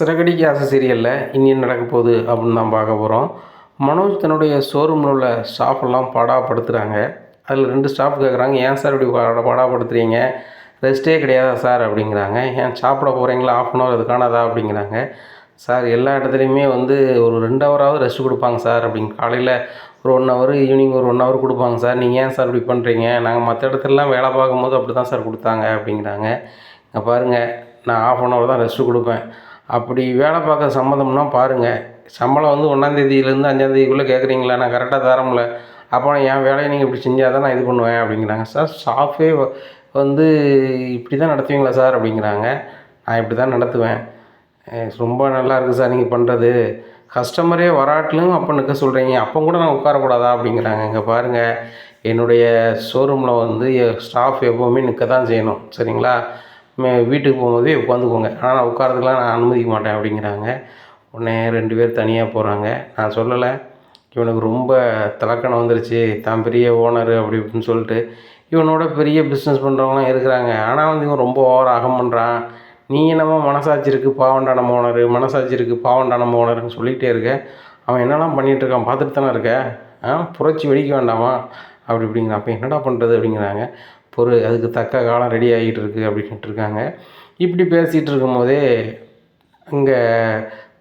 சிறகடி case சீரியலில் இன்னும் நடக்க போகுது அப்படின்னு தான் பார்க்க போகிறோம் மனோஜ் தன்னுடைய ஷோரூமில் உள்ள ஸ்டாஃப் எல்லாம் பாடாப்படுத்துகிறாங்க அதில் ரெண்டு ஸ்டாஃப் கேட்குறாங்க ஏன் சார் இப்படி பாட பாடாப்படுத்துறீங்க? ரெஸ்ட்டே கிடையாதா சார் அப்படிங்கிறாங்க. ஏன் சாப்பிட போகிறீங்களா ஆஃப் அன் ஹவர் அது காணாதா? அப்படிங்கிறாங்க. சார் எல்லா இடத்துலையுமே வந்து ஒரு ரெண்டு ஹவராவது ரெஸ்ட் கொடுப்பாங்க சார் அப்படிங்க காலையில் ஒரு ஒன் ஹவர் ஈவினிங் ஒரு ஒன் ஹவர் கொடுப்பாங்க சார் நீங்கள் ஏன் சார் இப்படி பண்ணுறீங்க நாங்கள் மற்ற இடத்துலலாம் வேலை பார்க்கும்போது அப்படி தான் சார் கொடுத்தாங்க. அப்படிங்கிறாங்க. இங்கே பாருங்கள் நான் ஆஃப் அன் ஹவர் தான் ரெஸ்ட்டு கொடுப்பேன். அப்படி வேலை பார்க்க சம்மந்தம்னா பாருங்கள் சம்பளம் வந்து ஒன்றாந்தேதியிலேருந்து அஞ்சாந்தேதிக்குள்ளே கேட்குறீங்களா நான் கரெக்டாக தரமில்ல அப்போ என் வேலையை நீங்கள் இப்படி செஞ்சால் தான் நான் இது பண்ணுவேன் அப்படிங்கிறாங்க. சார் ஸ்டாஃபே வந்து இப்படி தான் நடத்துவீங்களா சார் அப்படிங்கிறாங்க. நான் இப்படி தான் நடத்துவேன் ரொம்ப நல்லா இருக்குது சார் நீங்கள் பண்ணுறது கஸ்டமரே வராட்டிலும் அப்போ நிற்க சொல்கிறீங்க அப்போ கூட நான் உட்காரக்கூடாதா அப்படிங்கிறாங்க. இங்கே பாருங்கள் என்னுடைய ஷோரூமில் வந்து ஸ்டாஃப் எப்போவுமே நிற்க தான் செய்யணும். சரிங்களா? வீட்டுக்கு போகும்போதே உட்காந்துக்கோங்க. ஆனால் நான் உட்காரதுக்குலாம் நான் அனுமதிக்க மாட்டேன் அப்படிங்கிறாங்க. உடனே ரெண்டு பேர் தனியாக போகிறாங்க நான் சொல்லலை. இவனுக்கு ரொம்ப தலக்கணம் வந்துருச்சு. தான் பெரிய ஓனர் அப்படி இப்படின்னு சொல்லிட்டு இவனோட பெரிய பிஸ்னஸ் பண்ணுறவங்களாம் இருக்கிறாங்க. ஆனால் வந்து இவன் ரொம்ப ஓவர் அகம் பண்ணுறான் நீ என்னமோ மனசாட்சி இருக்குது பாவண்டான ஓனர். மனசாட்சி இருக்குது பாவண்டான ஓனர்னு சொல்லிகிட்டே இருக்க. அவன் என்னெல்லாம் பண்ணிகிட்டு இருக்கான்? பார்த்துட்டு தானே இருக்க? ஆ புரட்சி வெடிக்க வேண்டாமா? அப்படி இப்படிங்கிறான். அப்போ என்னடா பண்ணுறது அப்படிங்கிறாங்க. பொறு அதுக்கு தக்க காலம் ரெடி ஆகிட்டு இருக்கு அப்படின்ட்டு இருக்காங்க இப்படி பேசிகிட்டு இருக்கும்போதே இங்கே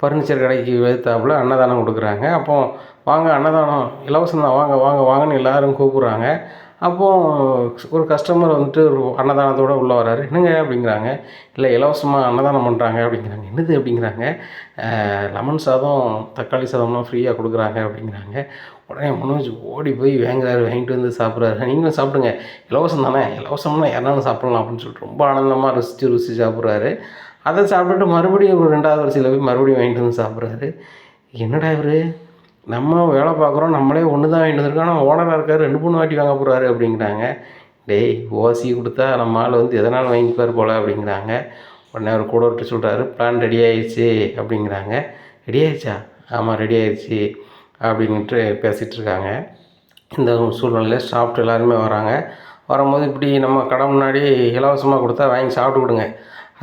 ஃபர்னிச்சர் கடைக்கு வைத்தாப்புல அன்னதானம் கொடுக்குறாங்க. அப்போ வாங்க அன்னதானம் இலவசம் தான் வாங்க வாங்க வாங்கன்னு எல்லோரும் கூப்பிட்றாங்க. அப்போது ஒரு கஸ்டமர் வந்துட்டு ஒரு அன்னதானத்தோடு உள்ளே வராரு. என்னங்க அப்படிங்கிறாங்க. இல்லை இலவசமாக அன்னதானம் பண்ணுறாங்க அப்படிங்கிறாங்க. என்னது? அப்படிங்கிறாங்க. லெமன் சாதம் தக்காளி சாதம்லாம் ஃப்ரீயாக கொடுக்குறாங்க அப்படிங்கிறாங்க. உடனே மனோஜ் ஓடி போய் வாங்குறாரு. வாங்கிட்டு வந்து சாப்பிட்றாரு. நீங்களும் சாப்பிடுங்க. இலவசம் தானே. இலவசம்னா யாராலும் சாப்பிட்லாம் அப்படின்னு சொல்லிட்டு ரொம்ப ஆனந்தமாக ருசித்து ருசிச்சு சாப்பிட்றாரு. அதை சாப்பிட்டுட்டு மறுபடியும் ஒரு ரெண்டாவது வரிசையில் போய் மறுபடியும் வாங்கிட்டு வந்து சாப்பிட்றாரு. என்னடா இவர்? நம்ம வேலை பார்க்குறோம் நம்மளே ஒன்று தான் வாங்கிட்டு வந்திருக்கோம். ஆனால் ஓனராக இருக்கார் ரெண்டு மூணு வாட்டி வாங்க போகிறாரு அப்படிங்கிறாங்க. டேய் ஓசி கொடுத்தா நம்ம ஆள் வந்து எதனால் வாங்கிப்பார் போல் அப்படிங்கிறாங்க. உடனே அவர் கூட விட்டு சொல்கிறாரு பிளான் ரெடி ஆயிடுச்சு அப்படிங்கிறாங்க. ரெடி ஆயிடுச்சா? ஆமாம் ரெடி ஆயிடுச்சு அப்படின்ட்டு பேசிகிட்டு இருக்காங்க. இந்த சூழ்நிலையில் சாப்பிட்டு எல்லாருமே வராங்க. வரும்போது இப்படி நம்ம கடை முன்னாடி இலவசமாக கொடுத்தா வாங்கி சாப்பிட்டு கொடுங்க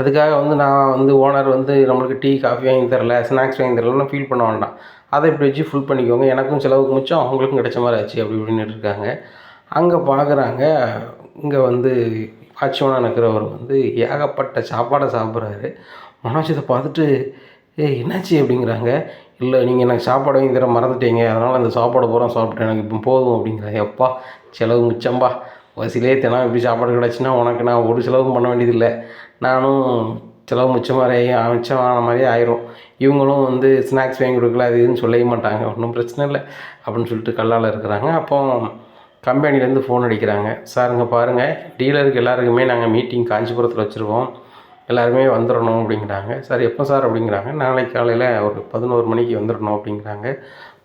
அதுக்காக வந்து நான் வந்து ஓனர் வந்து நம்மளுக்கு டீ காஃபி வாங்கி தரல ஸ்நாக்ஸ் வாங்கி தரலன்னு ஃபீல் பண்ண வேண்டாம். அதை இப்படி வச்சு ஃபுல் பண்ணிக்கோங்க. எனக்கும் செலவுக்கு மிச்சம் அவங்களுக்கும் கிடைச்ச மாதிரி ஆச்சு அப்படி இப்படின்னு இருக்காங்க. அங்கே பார்க்குறாங்க இங்கே வந்து வாட்ச்மேனாக இருக்கிறவர் வந்து ஏகப்பட்ட சாப்பாடை சாப்பிட்றாரு. மனோஜ் இதை பார்த்துட்டு ஏய் என்னாச்சு? அப்படிங்கிறாங்க. இல்லை நீங்கள் எனக்கு சாப்பாடு வாங்கி தர மறந்துட்டீங்க. அதனால் அந்த சாப்பாடு பூரா சாப்பிட்டேன் எனக்கு இப்போ போதும். அப்படிங்கிறாங்க. எப்பா செலவு மிச்சம்பா. வசிலே தினம் இப்படி சாப்பாடு கிடச்சுன்னா உனக்கு நான் ஒரு செலவும் பண்ண வேண்டியதில்லை. நானும் செலவு மிச்சம் மாதிரி மிச்சம் ஆன மாதிரி ஆயிரும். இவங்களும் வந்து ஸ்நாக்ஸ் வாங்கி கொடுக்கல அது இதுன்னு சொல்லவே மாட்டாங்க. ஒன்றும் பிரச்சனை இல்லை அப்படின்னு சொல்லிட்டு கல்லால் இருக்கிறாங்க. அப்போ கம்பெனிலேருந்து ஃபோன் அடிக்கிறாங்க. சாருங்க பாருங்கள் டீலருக்கு எல்லாருக்குமே நாங்கள் மீட்டிங் காஞ்சிபுரத்தில் வச்சுருக்கோம். எல்லாருமே வந்துடணும் அப்படிங்கிறாங்க. சார் எப்போ சார்? அப்படிங்கிறாங்க. நாளைக்கு காலையில் ஒரு பதினோரு மணிக்கு வந்துடணும் அப்படிங்கிறாங்க.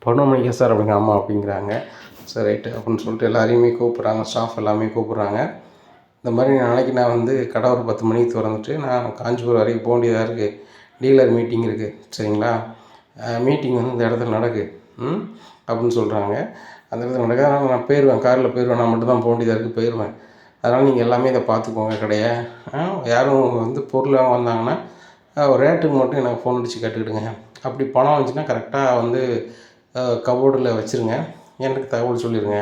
பதினொரு மணிக்கா சார்? அப்படிங்க ஆமாம் அப்படிங்கிறாங்க. சரி ரைட்டு அப்படின்னு சொல்லிட்டு எல்லாரையுமே கூப்பிட்றாங்க. ஸ்டாஃப் எல்லாமே கூப்பிட்றாங்க. இந்த மாதிரி நாளைக்கு நான் வந்து கடை ஒரு பத்து மணிக்கு திறந்துட்டு நான் காஞ்சிபுரம் வரைக்கும் போக வேண்டியதாக இருக்குது டீலர் மீட்டிங் இருக்குது சரிங்களா? மீட்டிங் வந்து இந்த இடத்துல நடக்கு. ம்? அப்படின்னு சொல்கிறாங்க அந்த இடத்துல நடக்க. அதனால் நான் போயிடுவேன் காரில் போயிடுவேன் நான் மட்டும் தான் போக வேண்டியதாக இருக்குது போயிடுவேன் அதனால் நீங்கள் எல்லாமே இதை பார்த்துக்கோங்க கடையை. யாரும் வந்து பொருள் வந்தாங்கன்னா ரேட்டுக்கு மட்டும் எனக்கு ஃபோன் அடித்து கேட்டுக்கிடுங்க. அப்படி பணம் வந்துச்சுன்னா கரெக்டாக வந்து கபோர்டில் வச்சுருங்க. எனக்கு தகவல் சொல்லிடுங்க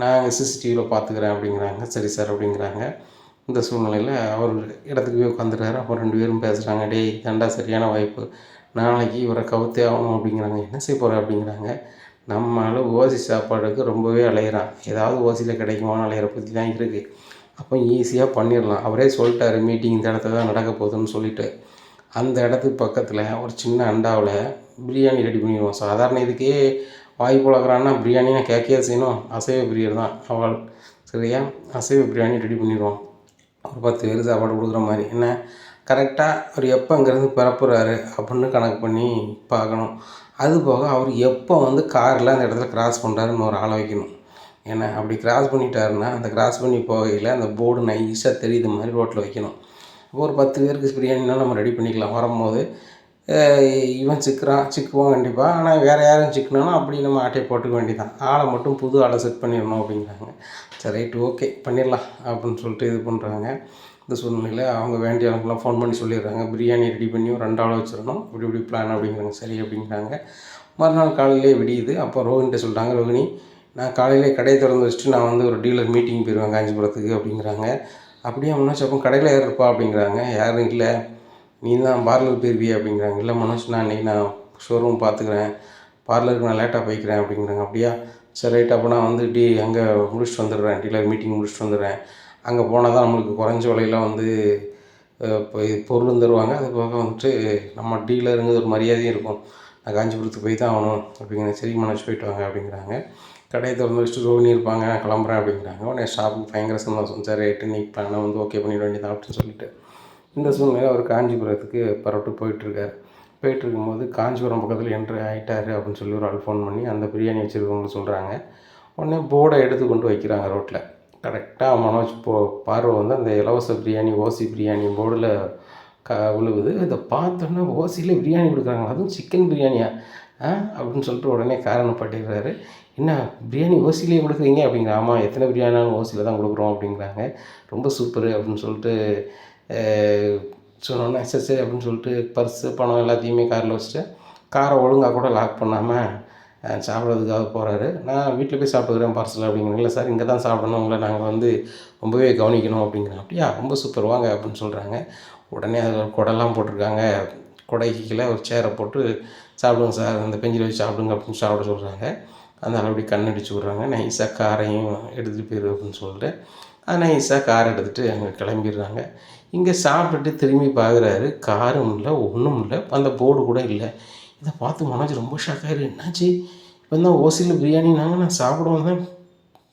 நான் சிசிடிவியில் பார்த்துக்கிறேன் அப்படிங்கிறாங்க. சரி சார் அப்படிங்கிறாங்க. இந்த சூழ்நிலையில் அவர் இடத்துக்கு போய் உட்காந்துருக்காரு அப்போ ரெண்டு பேரும் பேசுகிறாங்க டேய் தண்டா சரியான வாய்ப்பு. நாளைக்கு இவரை கவுத்தே ஆகணும் அப்படிங்கிறாங்க. என்ன செய்ய போகிற அப்படிங்கிறாங்க. நம்மளால் ஓசி சாப்பாடுக்கு ரொம்பவே அலையிறான். ஏதாவது ஓசியில் கிடைக்குமான்னு அலையிற பற்றி தான் இருக்குது அப்போ ஈஸியாக பண்ணிடலாம். அவரே சொல்லிட்டாரு மீட்டிங் இந்த இடத்துல தான் நடக்க போகுதுன்னு சொல்லிட்டு. அந்த இடத்துக்கு பக்கத்தில் ஒரு சின்ன அண்டாவில் பிரியாணி ரெடி பண்ணிடுவோம். சாதாரண இதுக்கே வாய் பழக்கிறான்னா பிரியாணினா கேட்கவே செய்யணும். அசைவ பிரியர் தான் அவள். சரியா? அசைவ பிரியாணி ரெடி பண்ணிடுவோம். ஒரு பத்து பேர் சாப்பாடு கொடுக்குற மாதிரி. என்ன? கரெக்டாக அவர் எப்போ இங்கேருந்து பிறப்புறாரு அப்படின்னு கணக்கு பண்ணி பார்க்கணும். அது போக அவர் எப்போ வந்து காரில் அந்த இடத்துல கிராஸ் பண்ணுறாருன்னு ஒரு ஆளை வைக்கணும். ஏன்னா அப்படி கிராஸ் பண்ணிட்டாருன்னா அந்த கிராஸ் பண்ணி போகையில் அந்த போர்டு நைஸாக தெரியுது மாதிரி ரோட்டில் வைக்கணும். இப்போ ஒரு பத்து பேருக்கு பிரியாணினா நம்ம ரெடி பண்ணிக்கலாம். வரும்போது இவன் சிக்குறான் சிக்குவான் கண்டிப்பாக ஆனால் வேறு யாரும் சிக்கினாலும் அப்படி நம்ம ஆட்டையை போட்டுக்க வேண்டியதான் ஆளை மட்டும் புது ஆளை செட் பண்ணிடணும் அப்படிங்கிறாங்க. சரி ரைட்டு ஓகே பண்ணிடலாம் அப்படின்னு சொல்லிட்டு இது பண்ணுறாங்க இந்த சூழ்நிலையில் அவங்க வேண்டிய ஆளுங்கெல்லாம் ஃபோன் பண்ணி சொல்லிடுறாங்க. பிரியாணி ரெடி பண்ணி ஒரு ரெண்டு ஆள் வச்சிடணும். இப்படி இப்படி பிளான் அப்படிங்கிறாங்க. சரி அப்படிங்கிறாங்க. மறுநாள் காலையிலே விடியுது. அப்போ ரோஹினிட்ட சொல்லிட்டாங்க ரோஹினி நான் காலையிலே கடையை திறந்து வச்சுட்டு நான் வந்து ஒரு டீலர் மீட்டிங் போயிடுவேன் காஞ்சிபுரத்துக்கு அப்படிங்கிறாங்க. அப்படியே மனோஜ் அப்போ கடையில் யார் இருப்பா? அப்படிங்கிறாங்க. யாரும் இல்லை. நீ தான் பார்லர் போயிருவியே அப்படிங்கிறாங்க. இல்லை மனோஜ் நான் இன்னைக்கு நான் ஷோரூம் பார்த்துக்கிறேன். பார்லருக்கு நான் லேட்டாக போய்க்கிறேன் அப்படிங்கிறாங்க. அப்படியா? சரி ரைட் அப்போ நான் வந்து டி அங்கே முடிச்சுட்டு வந்துடுறேன். டீலர் மீட்டிங் முடிச்சுட்டு வந்துடுறேன். அங்கே போனால் தான் நம்மளுக்கு குறைஞ்ச விலையில வந்து இப்போ பொருளும் தருவாங்க. அது போக வந்துட்டு நம்ம டீலருங்கிறது ஒரு மரியாதையும் இருக்கும். நான் காஞ்சிபுரத்துக்கு போய் தான் ஆகணும் அப்படிங்கிற சரி மனசு போயிட்டு வாங்க அப்படிங்கிறாங்க. கடையை திறந்து வச்சுட்டு ரோஹினி இருப்பாங்க. நான் கிளம்புறேன் அப்படிங்கிறாங்க. உடனே ஷாப்புக்கு பயங்கர சந்தோஷம். சரி ரைட்டு நீ பிளானை வந்து ஓகே பண்ணிட வேண்டியதான் அப்படின்னு சொல்லிட்டு. இந்த சூழ்நிலையில் அவர் காஞ்சிபுரத்துக்கு பரவிட்டு போயிட்டுருக்கார். போயிட்டு இருக்கும்போது காஞ்சிபுரம் பக்கத்தில் என்ட்ரு ஆகிட்டார் அப்படின்னு சொல்லி ஒரு ஆள் ஃபோன் பண்ணி அந்த பிரியாணி வச்சுருக்கவங்க சொல்கிறாங்க உடனே போர்டை எடுத்து கொண்டு வைக்கிறாங்க ரோட்டில் கரெக்டாக மனோஜ் போ பார்வை வந்து அந்த இலவச பிரியாணி ஓசி பிரியாணி போர்டில் க விழுவுது இதை பார்த்தோன்னா ஓசியில் பிரியாணி கொடுக்குறாங்க. அதுவும் சிக்கன் பிரியாணியா? ஆ? அப்படின்னு சொல்லிட்டு உடனே காரணம் பட்டிடுறாரு என்ன பிரியாணி ஓசிலேயே கொடுக்குறீங்க அப்படிங்கிற ஆமாம் எத்தனை பிரியாணினாலும் ஓசியில் தான் கொடுக்குறோம் அப்படிங்கிறாங்க. ரொம்ப சூப்பரு அப்படின்னு சொல்லிட்டு சொன்னோன்னே சரி சரி அப்படின்னு சொல்லிட்டு பர்ஸு பணம் எல்லாத்தையுமே காரில் வச்சுட்டு காரை ஒழுங்காக கூட லாக் பண்ணாமல் சாப்பிட்றதுக்காக போகிறாரு நான் வீட்டில் போய் சாப்பிட்டுக்கிறேன் பார்சல் அப்படிங்கிறேன். இல்லை சார் இங்கே தான் சாப்பிடணும். உங்களை நாங்கள் வந்து ரொம்பவே கவனிக்கணும் அப்படிங்கிறேன். அப்படியா? ரொம்ப சூப்பர் வாங்க அப்படின்னு சொல்கிறாங்க உடனே அதில் ஒரு குடெல்லாம் போட்டிருக்காங்க. கொடைக்கு கீழே ஒரு சேரை போட்டு சாப்பிடுங்க சார் அந்த பெஞ்சில் வச்சு சாப்பிடுங்க அப்படின்னு சாப்பிட சொல்கிறாங்க அதனால் அப்படி கண்ணடிச்சு விட்றாங்க. நைஸாக காரையும் எடுத்துகிட்டு போயிரு அப்படின்னு சொல்லிட்டு நைஸாக கார் எடுத்துகிட்டு அங்கே கிளம்பிடுறாங்க. இங்கே சாப்பிட்டுட்டு திரும்பி பார்க்குறாரு காரும் இல்லை ஒன்றும் இல்லை. அந்த போர்டு கூட இல்லை. இதை பார்த்து மனோஜ் ரொம்ப ஷாக் ஆயிரு. என்னாச்சு? இப்போ தான் ஓசியில் பிரியாணி நாங்கள் நான் சாப்பிடுவோம் தான்?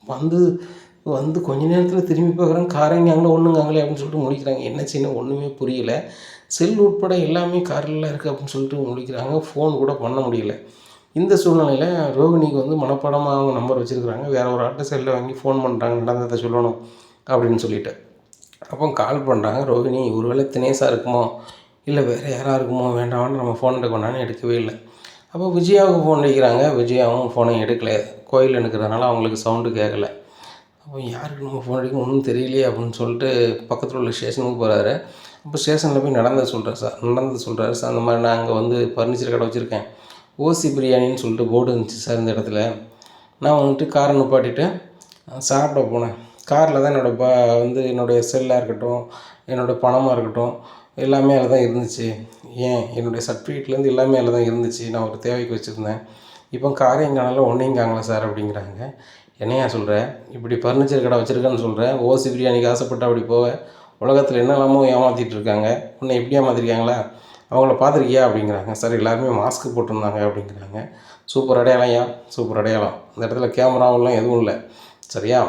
வந்து வந்து கொஞ்ச நேரத்தில் திரும்பி பார்க்குறேன் காரங்க அங்கே ஒன்றுங்காங்களே அப்படின்னு சொல்லிட்டு முழிக்கிறாங்க. என்ன? செய்யணும் ஒன்றுமே புரியல. செல் உட்பட எல்லாமே காரில் இருக்குது அப்படின்னு சொல்லிட்டு முழிக்கிறாங்க. ஃபோன் கூட பண்ண முடியல. இந்த சூழ்நிலையில் ரோகிணிக்கு வந்து மனப்பாடமாக அவங்க நம்பர் வச்சுருக்குறாங்க. வேறு ஒரு ஆட்ட செல்லில் வாங்கி ஃபோன் பண்ணுறாங்க நடந்ததை சொல்லணும் அப்படின்னு சொல்லிட்டு. அப்போ கால் பண்ணுறாங்க ரோகிணி ஒருவேளை தினேஷாக இருக்குமோ? இல்லை வேறு யாராக இருக்குமோ? வேண்டாம்னு நம்ம ஃபோன் எடுக்கணும்னு எடுக்கவே இல்லை. அப்போ விஜயாவுக்கு ஃபோன் அடிக்கிறாங்க. விஜயாவும் ஃபோனை எடுக்கலை. கோயில் எடுக்கிறதுனால அவங்களுக்கு சவுண்டு கேட்கல அப்போ யாருக்கு நம்ம ஃபோன் அடிக்கணும்? ஒன்றும் தெரியலையே அப்படின்னு சொல்லிட்டு பக்கத்தில் உள்ள ஸ்டேஷனுக்கு போகிறாரு அப்போ ஸ்டேஷனில் போய் நடந்தது சொல்கிறார் சார். நடந்தது சொல்கிறாரு சார். அந்த மாதிரி நான் அங்கே வந்து ஃபர்னிச்சர் கடை வச்சுருக்கேன். ஓசி பிரியாணின்னு சொல்லிட்டு போர்டு இருந்துச்சு சார் இந்த இடத்துல. நான் வந்துட்டு காரை நிப்பாட்டிட்டு சாப்பிட போனேன். காரில் தான் என்னோடய ப வந்து என்னுடைய செல்லாக இருக்கட்டும் என்னோடய பணமாக இருக்கட்டும் எல்லாமே அதில் தான் இருந்துச்சு. ஏன்? என்னுடைய சர்டிஃபிகேட்லேருந்து எல்லாமே அதில் தான் இருந்துச்சு. நான் ஒரு தேவைக்கு வச்சுருந்தேன். இப்போ காரையும் காணல ஒன்றையும் காணல சார் அப்படிங்கிறாங்க. என்னையா சொல்கிற இப்படி ஃபர்னிச்சர் கடை வச்சுருக்கேன்னு சொல்கிறேன் ஓசி பிரியாணிக்கு ஆசைப்பட்டு அப்படி போக உலகத்தில் என்னெல்லாமோ ஏமாற்றிட்டு இருக்காங்க. உன்னை எப்படி ஏமாற்றிருக்காங்களா அவங்கள பார்த்துருக்கியா அப்படிங்கிறாங்க. சார் எல்லாருமே மாஸ்க் போட்டிருந்தாங்க அப்படிங்கிறாங்க. சூப்பர் அடையாளம்யா சூப்பர் அடையாளம். இந்த இடத்துல கேமராவெல்லாம் எதுவும் இல்லை. சரியா?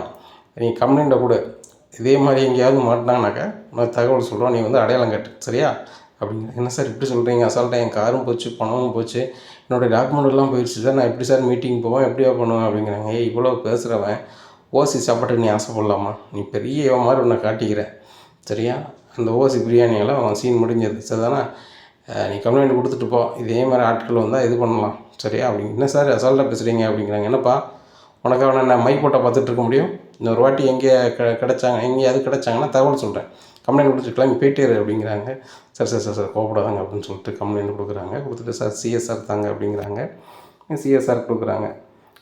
நீ கம்ப்ளைண்ட்டை கொடு. இதே மாதிரி எங்கேயாவது மாட்டினாங்கனாக்கா நான் தகவல் சொல்கிறோம் நீ வந்து அடையாளம் கட்டு. சரியா? அப்படிங்கிற என்ன சார் இப்படி சொல்கிறீங்க அசால்ட்டாக என் காரும் போச்சு பணமும் போச்சு. என்னோடய டாக்குமெண்ட் எல்லாம் போயிடுச்சு சார். நான் எப்படி சார் மீட்டிங் போவேன்? எப்படியா பண்ணுவேன்? அப்படிங்கிறாங்க. ஏய் இவ்வளோ பேசுகிறவன் ஓசி சாப்பாட்டுக்கு நீ ஆசைப்படலாமா நீ பெரிய இவன் மாதிரி உன்னை காட்டிக்கிறேன் சரியா? அந்த ஓசி பிரியாணியெல்லாம் அவன் சீன் முடிஞ்சது. சரிதானா? தானே நீ கம்ப்ளைண்ட் கொடுத்துட்டு போ. இதே மாதிரி ஆட்கள் வந்தால் இது பண்ணலாம். சரியா? அப்படிங்க என்ன சார் அசால்ட்டாக பேசுகிறீங்க அப்படிங்கிறாங்க. என்னப்பா? உனக்காக நான் மைக் மை போட்டால் பார்த்துட்டு இருக்க முடியும்? இன்னொரு வாட்டி எங்கே க கிடச்சாங்க எங்கேயாவது கிடச்சாங்கன்னா தகவல் சொல்கிறேன் கம்ப்ளைண்ட் கொடுத்து கிளம்பி போயிட்டே இரு அப்படிங்கிறாங்க. சார் சார் சார் சார் கோவப்படாதாங்க அப்படின்னு சொல்லிட்டு கம்ப்ளைண்ட் கொடுக்குறாங்க. கொடுத்துட்டு சார் சிஎஸ்ஆர் தாங்க அப்படிங்கிறாங்க. சிஎஸ்ஆர் கொடுக்குறாங்க.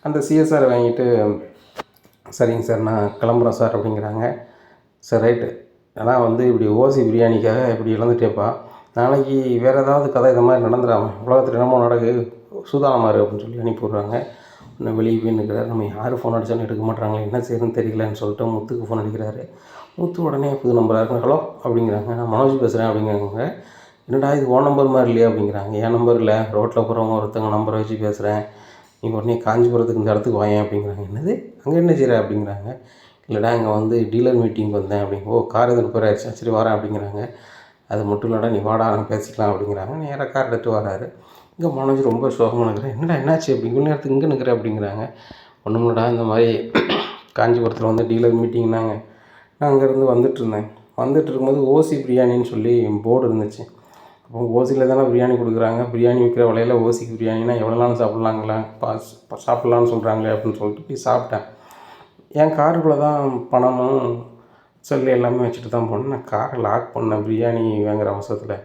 அந்த சிஎஸ்ஆர் வாங்கிட்டு சரிங்க சார் நான் கிளம்புறேன் சார் அப்படிங்கிறாங்க. சார் ரைட்டு ஆனால் வந்து இப்படி ஓசி பிரியாணிக்காக இப்படி இழந்துட்டேப்பா நாளைக்கு வேறு ஏதாவது கதை இந்த மாதிரி நடந்துடாம? உலகத்தில் என்னமோ நடக்கு சூதானமாரு அப்படின்னு சொல்லி அனுப்பி விட்றாங்க இன்னும் வெளியே போய் நிற்கிறாரு நம்ம யார் ஃபோன் அடித்தாலும் எடுக்க மாட்டாங்களே என்ன செய்யணும்னு தெரியலன்னு சொல்லிட்டு முத்துக்கு ஃபோன் அடிக்கிறாரு. முத்து உடனே புது நம்பராக இருக்கு ஹலோ அப்படிங்கிறாங்க. நான் மனோஜ் பேசுகிறேன் அப்படிங்கிறாங்க. என்னடா இது ஓன் நம்பர் மாதிரி இல்லையா? அப்படிங்கிறாங்க. என் நம்பர் இல்லை. ரோட்டில் போகிறவங்க ஒருத்தவங்க நம்பரை வச்சு பேசுகிறேன் நீங்கள் உடனே காஞ்சிபுரத்துக்கு இந்த இடத்துக்கு வாயேன் அப்படிங்கிறாங்க. என்னது? அங்கே என்ன செய்கிற அப்படிங்கிறாங்க. இல்லைடா இங்கே வந்து டீலர் மீட்டிங் வந்தேன் அப்படிங்க. ஓ கார் எதுவும் ரிப்பேர் ஆயிடுச்சா? சரி வரேன் அப்படிங்கிறாங்க. அது மட்டும் இல்லைடா நீ வாடா நம்ம பேசிக்கலாம் அப்படிங்கிறாங்க. நேராக கார் எடுத்து வராரு. இங்கே மனோஜ் ரொம்ப சோகமாக நிற்கிறேன் என்னடா என்னாச்சு அப்படி? இவ்வளோ நேரத்துக்கு இங்கே நிற்கிற அப்படிங்கிறாங்க. ஒன்றும்லடா இந்த மாதிரி காஞ்சிபுரத்தில் வந்து டீலர் மீட்டிங்னாங்க நான் அங்கேருந்து வந்துட்டுருந்தேன் வந்துட்டு இருக்கும்போது ஓசி பிரியாணின்னு சொல்லி போர்டு இருந்துச்சு. அப்போ ஓசியில் தானே பிரியாணி கொடுக்குறாங்க. பிரியாணி விற்கிற விலையில ஓசிக்கு பிரியாணினா எவ்வளோ நாள் சாப்பிட்லாங்களா? பா சாப்பிட்லான்னு சொல்கிறாங்களே அப்படின்னு சொல்லிட்டு போய் சாப்பிட்டேன். என் காருக்குள்ளே தான் பணமும் செல்லு எல்லாமே வச்சுட்டு தான் போனேன். நான் காரை லாக் பண்ணேன். பிரியாணி வாங்குற அவசரத்தில்.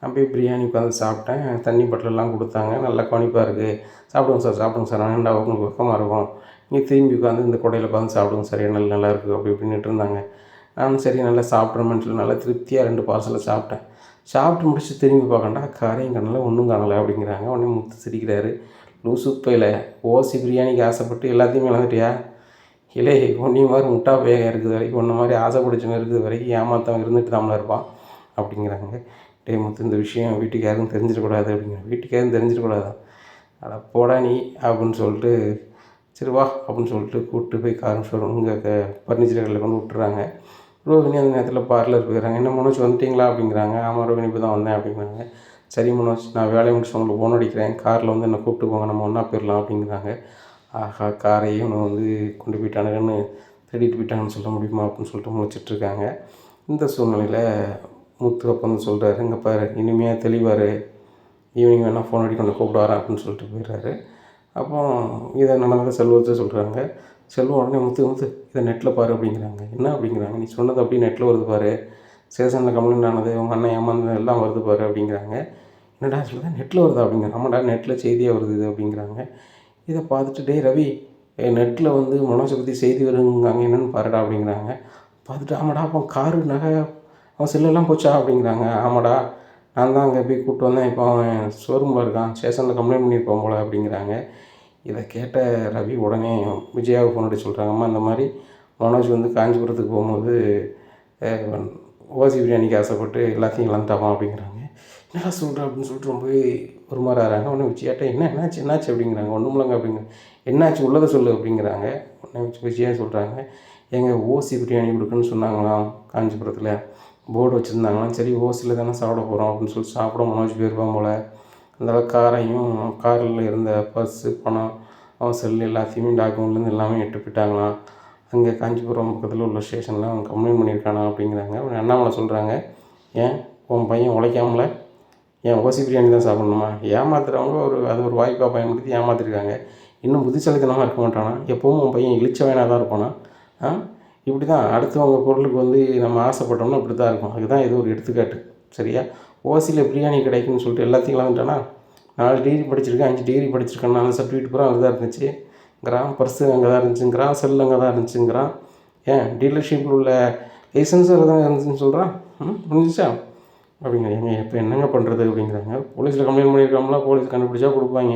நான் போய் பிரியாணி உட்காந்து சாப்பிட்டேன். தண்ணி பாட்டிலெல்லாம் கொடுத்தாங்க. நல்லா கவனிப்பாக இருக்குது சாப்பிடுங்க சார் சாப்பிடுங்க சார் ஏன்டா உங்களுக்கு வெக்கமாக இருக்கும். நீங்கள் திரும்பி உட்காந்து இந்த கொடையில் உட்காந்து சாப்பிடுங்க சார் என்ன நல்லா இருக்குது அப்படி இப்படின்ட்டு இருந்தாங்க. நானும் சரி நல்லா சாப்பிட்றோமேன்னு சொல்லி நல்லா திருப்தியாக ரெண்டு பார்சலை சாப்பிட்டேன். சாப்பிட்டு முடிச்சு திரும்பி பார்க்கண்டா காரையும் காணல ஒன்றும் காணலை அப்படிங்கிறாங்க. உடனே முத்து சிரிக்கிறாரு. லூசு பையில் ஓசி பிரியாணிக்கு ஆசைப்பட்டு எல்லாத்தையும் இழந்துட்டியா? இல்லை உன்னைய மாதிரி முட்டா பேக இருக்குது வரைக்கும் ஒன்று மாதிரி ஆசைப்பிடிச்சவங்க இருக்குது வரைக்கும் ஏமாத்தவன் இருந்துட்டு தாமல இருப்பான் அப்படிங்கிறாங்க. டே முத்து இந்த விஷயம் வீட்டுக்காரும் தெரிஞ்சிடக்கூடாது அப்படிங்கிற வீட்டுக்காரும் தெரிஞ்சிடக்கூடாது? தெரிஞ்சிடக்கூடாதா அட போடா நீ அப்படின்னு சொல்லிட்டு சரி வா அப்படின்னு சொல்லிட்டு கூப்பிட்டு போய் கார் ஷோரூம் இங்கே க ஃபர்னிச்சர் கடையில் கொண்டு விட்டுறாங்க. ரோகிணி அந்த நேரத்தில் பார்லர் போயிடுறாங்க. என்ன மனோஜ் வந்துட்டிங்களா? அப்படிங்கிறாங்க. ஆமாம் ரோகிணி இப்போ தான் வந்தேன் அப்படிங்கிறாங்க. சரி மனோஜ் நான் வேலையை முடிச்சு உங்களுக்கு ஃபோன் அடிக்கிறேன். காரில் வந்து என்னை கூப்பிட்டு போங்க நம்ம ஒன்றா போயிடலாம் அப்படிங்கிறாங்க. ஆஹா காரையும் வந்து கொண்டு போயிட்டானுங்கன்னு தேடிட்டு போயிட்டாங்கன்னு சொல்ல முடியுமா அப்படின்னு சொல்லிட்டு முழிச்சிட்ருக்காங்க. இந்த சூழ்நிலையில் முத்து அப்போ வந்து சொல்கிறாரு இங்கே பாரு இனிமையாக தெளிவார். ஈவினிங் வேணால் ஃபோன் அடி கொண்டு கூப்பிடுவார் வரேன் அப்படின்னு சொல்லிட்டு போயிடுறாரு. அப்போ இதை நடந்ததை செல்வத்தை சொல்கிறாங்க செல்வம் உடனே முத்து முத்து இதை நெட்டில் பாரு அப்படிங்கிறாங்க. என்ன? அப்படிங்கிறாங்க. நீ சொன்னது அப்படியே நெட்டில் வருது பாரு. ஸ்டேஷனில் கம்ப்ளைண்ட் ஆனது உங்கள் அண்ணன் ஏமாந்தது எல்லாம் வருது பாரு அப்படிங்கிறாங்க. என்னடா சொல்லுது நெட்டில் வருதா? அப்படிங்கிற ஆமாடா நெட்டில் செய்தியாக வருது இது அப்படிங்கிறாங்க. இதை பார்த்துட்டு டேய் ரவி நெட்டில் வந்து மனோஜை பற்றி செய்தி வருங்காங்க என்னென்னு பாருடா அப்படிங்கிறாங்க. பார்த்துட்டு ஆமாடா அப்போ காரு நகை அவன் செல்லெல்லாம் போச்சா? அப்படிங்கிறாங்க. ஆமாடா நான் தான் அங்கே போய் கூப்பிட்டு வந்தேன். இப்போ அவன் ஷோரூமில் இருக்கான். ஸ்டேஷனில் கம்ப்ளைண்ட் பண்ணியிருப்பான் போல அப்படிங்கிறாங்க. இதை கேட்ட ரவி உடனே விஜயாவை ஃபோன் அடிச்சு சொல்கிறாங்கம்மா இந்த மாதிரி மனோஜ் வந்து காஞ்சிபுரத்துக்கு போகும்போது ஓசி பிரியாணிக்கு ஆசைப்பட்டு எல்லாத்தையும் இழந்துட்டாமா? அப்படிங்கிறாங்க. என்னடா சொல்கிறேன் அப்படின்னு சொல்லிட்டு ரொம்பவே ஒரு மாதிரி ஆகிறாங்க உடனே விஜயாட்ட என்ன என்னாச்சு என்னாச்சு? அப்படிங்கிறாங்க. ஒன்றும் இல்லைங்க அப்படிங்க என்னாச்சு? உள்ளதை சொல்லு அப்படிங்கிறாங்க. உடனே வச்சு விஜயா சொல்கிறாங்க எங்கள் ஓசி பிரியாணி கொடுக்குன்னு சொன்னாங்களாம் காஞ்சிபுரத்தில். போர்டு வச்சுருந்தாங்களாம். சரி ஓசியில் தானே சாப்பிட போகிறோம் அப்படின்னு சொல்லி சாப்பிட மனோஜ் போயிருப்பான் போல். அதனால் காரையும் காரில் இருந்த பர்ஸு பணம் அவன் செல் எல்லாத்தையுமே டாக்குமெண்ட்லேருந்து எல்லாமே எட்டு போயிட்டாங்களாம். அங்கே காஞ்சிபுரம் பக்கத்தில் உள்ள ஸ்டேஷனில் அவன் கம்ப்ளைண்ட் பண்ணியிருக்கானா அப்படிங்கிறாங்க. அண்ணாமலை சொல்கிறாங்க ஏன்? உன் பையன் உழைக்காமல? ஏன் ஓசி பிரியாணி தான் சாப்பிட்ணுமா? ஏமாத்துறவங்க ஒரு அது ஒரு வாய்ப்பாக பயன்படுத்தி ஏமாத்திருக்காங்க. இன்னும் புத்திசாலித்தனமாக இருக்க மாட்டானா? எப்பவும் உன் பையன் இழிச்சவனாக தான் இருப்பானா? ஆ? இப்படி தான் அடுத்தவங்க பொருளுக்கு வந்து நம்ம ஆசைப்பட்டோம்னா இப்படி தான் இருக்கும். அதுதான் இது ஒரு எடுத்துக்காட்டு. சரியா? ஓசியில் பிரியாணி கிடைக்குன்னு சொல்லிட்டு எல்லாத்தையும் வாங்கிட்டானா நாலு டிகிரி படிச்சிருக்கேன் அஞ்சு டிகிரி படிச்சிருக்கேன் நாலு சர்டிஃபிகேட் பூரா அங்கே தான் இருந்துச்சு. கிராம் பர்ஸு அங்கே தான் இருந்துச்சுங்கிறான் செல் அங்கே தான் இருந்துச்சுங்கிறான். ஏன் டீலர்ஷிப்பில் உள்ள லைசன்ஸும் அங்கே தான் இருந்துச்சுன்னு சொல்கிறான் ம் புரிஞ்சிச்சா? அப்படிங்க ஏங்க இப்போ என்னங்க பண்ணுறது அப்படிங்கிறாங்க. போலீஸில் கம்ப்ளைண்ட் பண்ணியிருக்காங்களா போலீஸ் கண்டுபிடிச்சா கொடுப்பாங்க.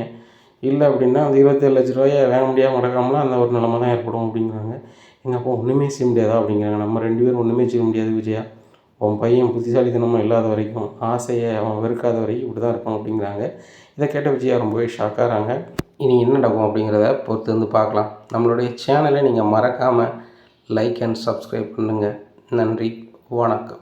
இல்லை அப்படின்னா அந்த இருபத்தேழு லட்ச ரூபாயை வாங்க முடியாமல் நடக்காமலாம் அந்த ஒரு நிலமை தான் ஏற்படும் அப்படிங்கிறாங்க. எங்கள் அப்பா ஒன்றுமே செய்ய முடியாதா அப்படிங்கிறாங்க. நம்ம ரெண்டு பேரும் ஒன்றுமே செய்ய முடியாது விஜயா. உன் பையன் புத்திசாலித்தனமாக இல்லாத வரைக்கும் ஆசையை அவன் வெறுக்காத வரைக்கும் இப்படி தான் இருப்பான் அப்படிங்கிறாங்க. இதை கேட்ட விஜயா ரொம்பவே ஷாக்காகிறாங்க இனி என்ன நடக்கும் அப்படிங்கிறத பொறுத்து வந்து பார்க்கலாம். நம்மளுடைய சேனலை நீங்கள் மறக்காமல் லைக் அண்ட் சப்ஸ்கிரைப் பண்ணுங்கள் நன்றி. வணக்கம்.